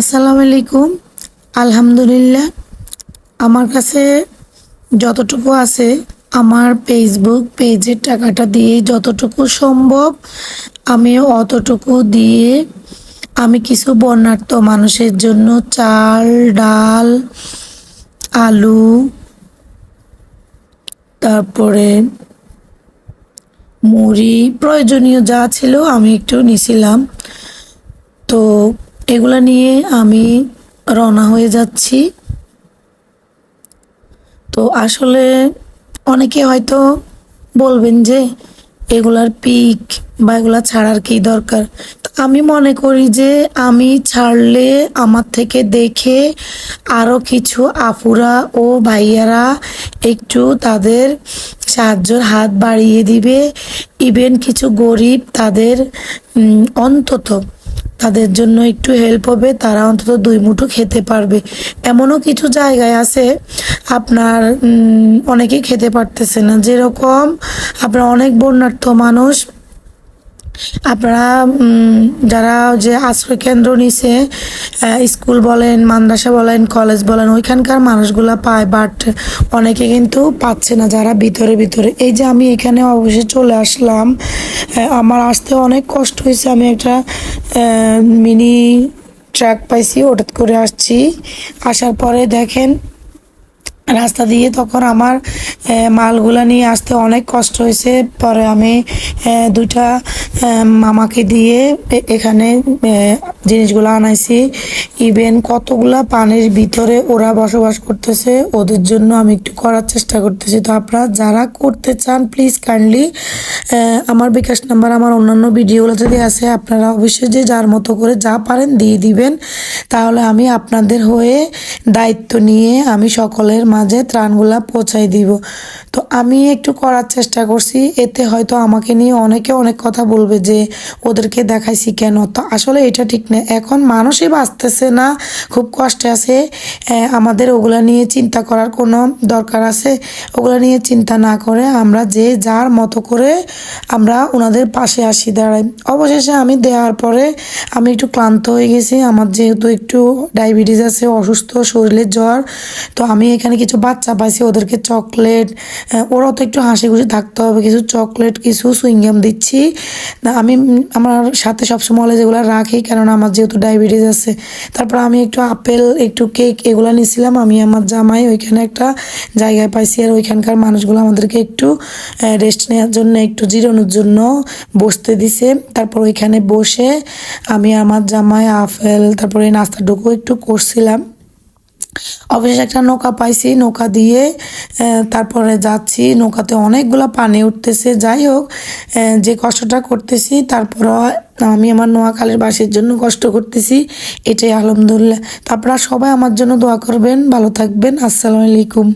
আসসালামু আলাইকুম। আলহামদুলিল্লাহ, আমার কাছে যতটুকু আছে আমার ফেসবুক পেজের টাকাটা দিয়ে যতটুকু সম্ভব আমি অতটুকু দিয়ে আমি কিছু বন্যার্থ মানুষের জন্য চাল, ডাল, আলু, তারপরে মুড়ি, প্রয়োজনীয় যা ছিল আমি একটু নিছিলাম। তো এগুলা নিয়ে আমি রওনা হয়ে যাচ্ছি। তো আসলে অনেকে হয়তো বলবেন যে, এগুলার পিক বা এগুলা ছাড়ার কি দরকার? আমি মনে করি যে, আমি ছাড়লে আমার থেকে দেখে আরও কিছু আপুরা ও ভাইয়ারা একটু তাদের সাহায্যের হাত বাড়িয়ে দিবে। ইভেন কিছু গরিব তাদের অন্তত তাদের জন্য একটু হেল্প হবে, তারা অন্তত দুই মুঠো খেতে পারবে। এমনও কিছু জায়গায় আছে, আপনার অনেকে খেতে পারতেছে না। যেরকম আপনার অনেক বন্যার্থ মানুষ আপনারা যারা যে আশ্রয় কেন্দ্র নিছে স্কুল বলেন, মাদ্রাসা বলেন, কলেজ বলেন, ওইখানকার মানুষগুলা পায় বাট অনেকে কিন্তু পাচ্ছে না, যারা ভিতরে ভিতরে। এই যে আমি এখানে অবশ্যই চলে আসলাম আমার আসতে অনেক কষ্ট হয়েছে। আমি একটা মিনি ট্রাক পাইছি হঠাৎ করে আসছি। আসার পরে দেখেন রাস্তা দিয়ে তখন আমার মালগুলা নিয়ে আসতে অনেক কষ্ট হয়েছে। পরে আমি দুইটা মামাকে দিয়ে এখানে জিনিসগুলো আনাইছি। ইভেন কতগুলা পানির ভিতরে ওরা বসবাস করতেছে, ওদের জন্য আমি একটু করার চেষ্টা করতেছি। তো আপনারা যারা করতে চান প্লিজ কাইন্ডলি আমার বিকাশ নাম্বার, আমার অন্যান্য ভিডিওগুলোতে দেওয়া আছে, আপনারা অবশ্যই যে যার মতো করে যা পারেন দিয়ে দিবেন। তাহলে আমি আপনাদের হয়ে দায়িত্ব নিয়ে আমি সকলের মাঝে ত্রাণগুলা পৌঁছাই দিব। তো আমি একটু করার চেষ্টা করছি, এতে হয়তো আমাকে নিয়ে অনেকে অনেক কথা বলবে যে, ওদেরকে দেখাইছি কেন? তো আসলে এটা ঠিক না। এখন মানুষই বাঁচতেছে না, খুব কষ্টে আছে। আমাদের ওগুলা নিয়ে চিন্তা করার কোনো দরকার আছে? ওগুলা নিয়ে চিন্তা না করে আমরা যে যার মতো করে আমরা ওনাদের পাশে আসি, দাঁড়াই। অবশেষে আমি দেওয়ার পরে আমি একটু ক্লান্ত হয়ে গেছি। আমার যেহেতু একটু ডায়াবেটিস আছে, অসুস্থ শরীরের জ্বর, তো আমি এখানে কিছু বাচ্চা পাইছি, ওদেরকে চকলেট ওরাও তো একটু হাসি খুশি থাকতে হবে, কিছু চকলেট, কিছু সুইংগাম দিচ্ছি। না, আমি আমার সাথে সবসময় যেগুলো রাখি, কেননা আমার যেহেতু ডায়াবেটিস আছে, তারপর আমি একটু আপেল, একটু কেক এগুলো নিয়েছিলাম আমি আমার জামাই ওইখানে একটা জায়গায় পাইছি, আর ওইখানকার মানুষগুলো আমাদেরকে একটু রেস্ট নেওয়ার জন্য, একটু জিরানোর জন্য বসতে দিছে। তারপর ওইখানে বসে আমি আমার জামাই আপেল, তারপরে নাস্তাটুকু একটু করছিলাম। অবশেষে একটা নৌকা পাইছি, নৌকা দিয়ে তারপরে যাচ্ছি। নৌকাতে অনেকগুলো পানি উঠতেছে। যাই হোক যে কষ্টটা করতেছি তারপর আমি আমার নোয়াখালীর বাসের জন্য কষ্ট করতেছি। এটাই আলহামদুলিল্লাহ। তারপরে সবাই আমার জন্য দোয়া করবেন। ভালো থাকবেন। আসসালামু আলাইকুম।